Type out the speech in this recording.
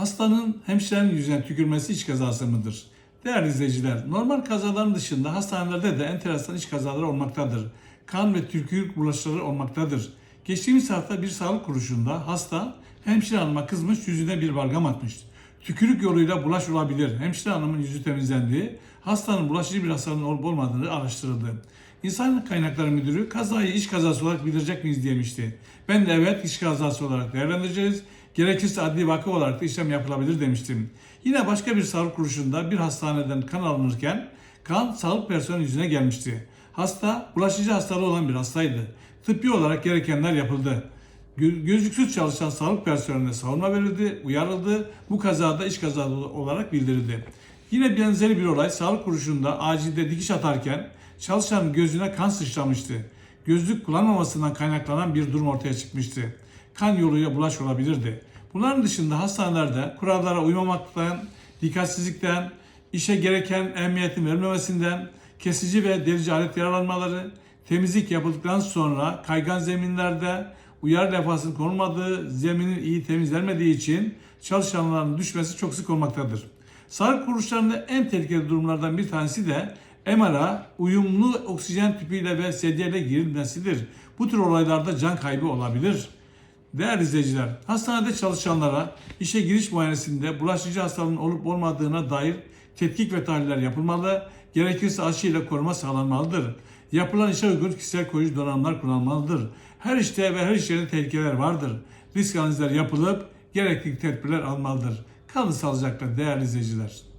Hastanın hemşirenin yüzüne tükürmesi iç kazası mıdır? Değerli izleyiciler, normal kazaların dışında hastanelerde de enteresan iç kazaları olmaktadır. Kan ve tükürük bulaşıları olmaktadır. Geçtiğimiz hafta bir sağlık kuruluşunda hasta hemşire hanıma kızmış yüzüne bir balgam atmış. Tükürük yoluyla bulaş olabilir. Hemşire hanımın yüzü temizlendi. Hastanın bulaşıcı bir hasarının olup olmadığını araştırıldı. İnsanlık Kaynakları Müdürü kazayı iş kazası olarak bildirecek miyiz demişti. Ben de evet iş kazası olarak değerlendireceğiz. Gerekirse adli vaka olarak da işlem yapılabilir demiştim. Yine başka bir sağlık kuruluşunda bir hastaneden kan alınırken kan sağlık personeli yüzüne gelmişti. Hasta bulaşıcı hastalığı olan bir hastaydı. Tıbbi olarak gerekenler yapıldı. Gö- Gözlüksüz çalışan sağlık personeline savunma verildi, uyarıldı. Bu kazada iş kazası olarak bildirildi. Yine benzeri bir olay sağlık kuruluşunda acilde dikiş atarken çalışanın gözüne kan sıçramıştı. Gözlük kullanmamasından kaynaklanan bir durum ortaya çıkmıştı. Kan yoluyla bulaş olabilirdi. Bunların dışında hastanelerde kurallara uymamaktan, dikkatsizlikten, işe gereken ehemmiyetin verilmemesinden, kesici ve delici alet yaralanmaları, temizlik yapıldıktan sonra kaygan zeminlerde uyarı levhasının konulmadığı, zeminin iyi temizlenmediği için çalışanların düşmesi çok sık olmaktadır. Sağlık kuruluşlarında en tehlikeli durumlardan bir tanesi de MR'a uyumlu oksijen tüpüyle ve sedyeyle girilmesidir. Bu tür olaylarda can kaybı olabilir. Değerli izleyiciler, hastanede çalışanlara işe giriş muayenesinde bulaşıcı hastalığın olup olmadığına dair tetkik ve tahliller yapılmalı, gerekirse aşı ile koruma sağlanmalıdır. Yapılan işe uygun kişisel koruyucu donanımlar kullanılmalıdır. Her işte ve her iş yerinde tehlikeler vardır. Risk analizler yapılıp gerekli tedbirler almalıdır. Kalın sağlıcakla değerli izleyiciler.